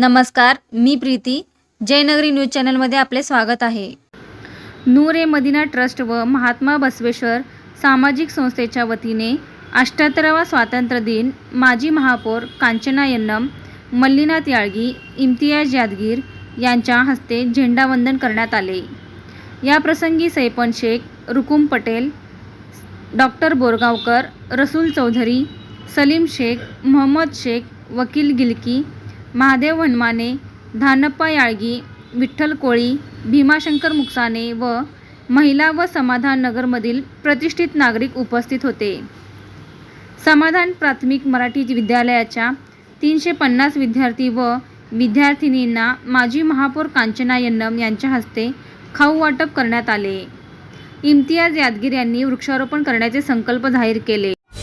नमस्कार मी प्रीती. जयनगरी न्यूज चॅनलमध्ये आपले स्वागत आहे. नूर ए मदिना ट्रस्ट व महात्मा बसवेश्वर सामाजिक संस्थेच्या वतीने अष्ट्याहत्तरावा स्वातंत्र्य दिन माजी महापौर कांचना यन्नम मल्लीनाथ याळगी इम्तियाज यादगीर यांच्या हस्ते झेंडावंदन करण्यात आले. या प्रसंगी सैपन शेख रुकुम पटेल डॉक्टर बोरगावकर रसूल चौधरी सलीम शेख मोहम्मद शेख वकील गिलकी महादेव वनमाने धानप्पा याळगी विठ्ठल कोळी भीमाशंकर मुक्साने व महिला व समाधान नगरमधील प्रतिष्ठित नागरिक उपस्थित होते. समाधान प्राथमिक मराठी विद्यालयाच्या तीनशे पन्नास विद्यार्थी व विद्यार्थिनींना माजी महापौर कांचना यन्नम यांच्या हस्ते खाऊ वाटप करण्यात आले. इम्तियाज यादगीर यांनी वृक्षारोपण करण्याचे संकल्प जाहीर केले.